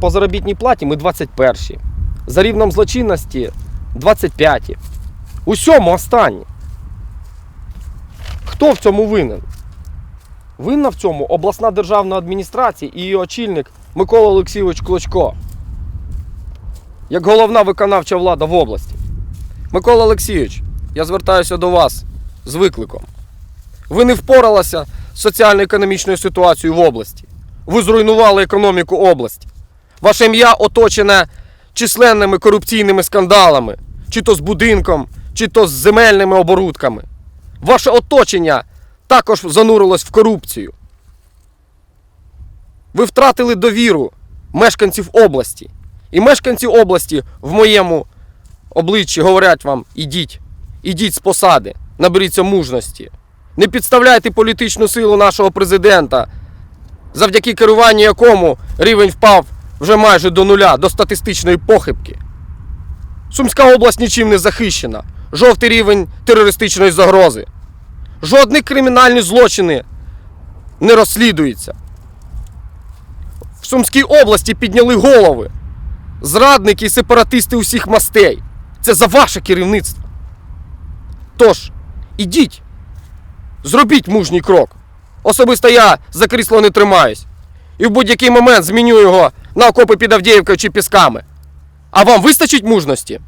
по заробітній платі ми 21. За рівнем злочинності 25. Усьому останні. Хто в цьому винен? Винна в цьому обласна державна адміністрація і її очільник Микола Олексійович Клочко. Як головна виконавча влада в області. Микола Олексійович, я звертаюся до вас з викликом. Ви не впоралися з соціально-економічною ситуацією в області. Ви зруйнували економіку області. Ваше ім'я оточене численними корупційними скандалами, чи то з будинком, чи то з земельними оборудками. Ваше оточення також занурилось в корупцію. Ви втратили довіру мешканців області. І мешканці області в моєму обличчі говорять вам: ідіть, ідіть з посади, наберіться мужності. Не підставляйте політичну силу нашого президента, завдяки керуванню якому рівень впав вже майже до нуля, до статистичної похибки. Сумська область нічим не захищена. Жовтий рівень терористичної загрози. Жодні кримінальні злочини не розслідуються. В Сумській області підняли голови. Зрадники і сепаратисти усіх мастей. Це за ваше керівництво. Тож, ідіть, зробіть мужній крок. Особисто я за крісло не тримаюсь. І в будь-який момент зміню його на окопи під Авдіївкою чи Пісками. А вам вистачить мужності?